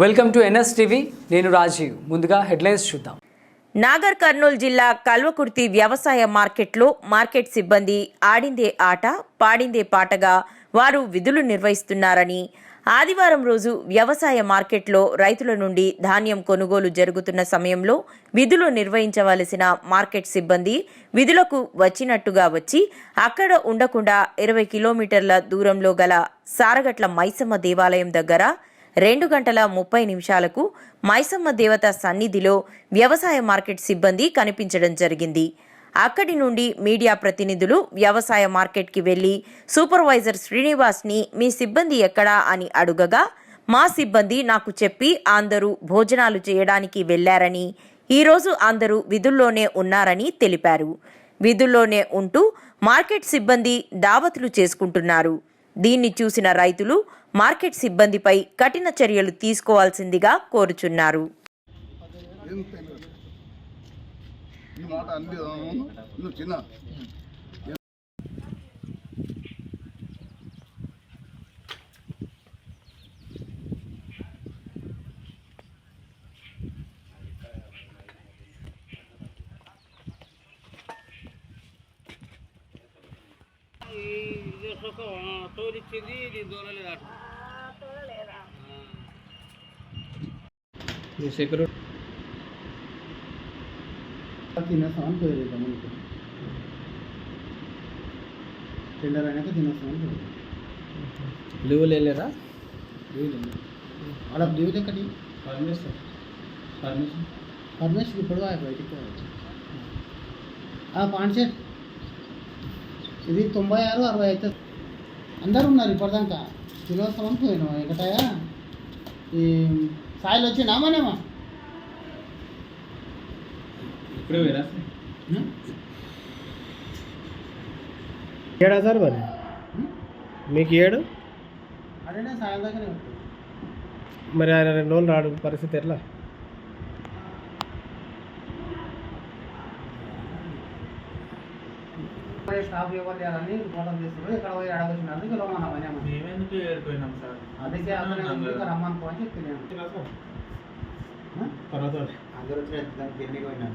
Welcome to NS TV. నేను రాజీవ్. ముందుగా headlines చూద్దాం. నాగర్ కర్నూలు జిల్లా కల్వకుర్తి వ్యవసాయ మార్కెట్లో మార్కెట్ సిబ్బంది ఆడిందే ఆట పాడిందే పాటగా వారు విధులు నిర్వహిస్తున్నారని ఆదివారం రోజు వ్యవసాయ మార్కెట్లో రైతుల నుండి ధాన్యం కొనుగోలు జరుగుతున్న సమయంలో విధులు నిర్వహించవలసిన మార్కెట్ సిబ్బంది విధులకు వచ్చినట్టుగా వచ్చి అక్కడ ఉండకుండా ఇరవై కిలోమీటర్ల దూరంలో గల సారగట్ల మైసమ్మ దేవాలయం దగ్గర రెండు గంటల ముప్పై నిమిషాలకు మైసమ్మ దేవత సన్నిధిలో వ్యవసాయ మార్కెట్ సిబ్బంది కనిపించడం జరిగింది. అక్కడి నుండి మీడియా ప్రతినిధులు వ్యవసాయ మార్కెట్కి వెళ్ళి సూపర్వైజర్ శ్రీనివాస్ని మీ సిబ్బంది ఎక్కడా? అని అడుగగా మా సిబ్బంది నాకు చెప్పి అందరూ భోజనాలు చేయడానికి వెళ్ళారని ఈరోజు అందరూ విధుల్లోనే ఉన్నారని తెలిపారు. విధుల్లోనే ఉంటూ మార్కెట్ సిబ్బంది దావతులు చేసుకుంటున్నారు. దీన్ని చూసిన రైతులు మార్కెట్ సిబ్బందిపై కఠిన చర్యలు తీసుకోవాల్సిందిగా కోరుచున్నారు. ఈ మాట ఒక తోలిచ్చింది ఇది దూరలేదు అటు తినేస్తామని పోయేది ముందుకు టెండర్ అయినాక తినేస్తామని పోయేది లీవ్ లేరా వాళ్ళకి డ్యూటీ ఎక్కడి పర్మిషన్. పర్మిషన్. పర్మిషన్ ఇప్పుడు బయటికి పోవచ్చు పాండ్షెట్ ఇది తొంభై ఆరు అరవై అయితే అందరు ఉన్నారు ఇప్పటిదాకా. తినోత్సవం పోయినాం. ఎక్కటాయా ఈ సాయిలు వచ్చి నామానేమా? ఇప్పుడే పోయినా ఏడా సార్ మరి? మీకు ఏడు? అదేనా సాయం దగ్గరే మరి ఆయన రెండు రోజులు రాడు పరిస్థితి ఎట్లా? స్టాఫ్ ఎవరు చేయాలని ఫోటో తీసుకుని ఇక్కడ పోయి అడగొచ్చిన అందుకే రమ్మన్నా పని మేమెందుకు ఏడిపోయినాం సార్? అందుకే అతనే ఇక్కడ రమ్మని ఫోన్ చెప్తున్నాను తర్వాత అందరూ వచ్చిన దానికి ఎన్ని పోయినా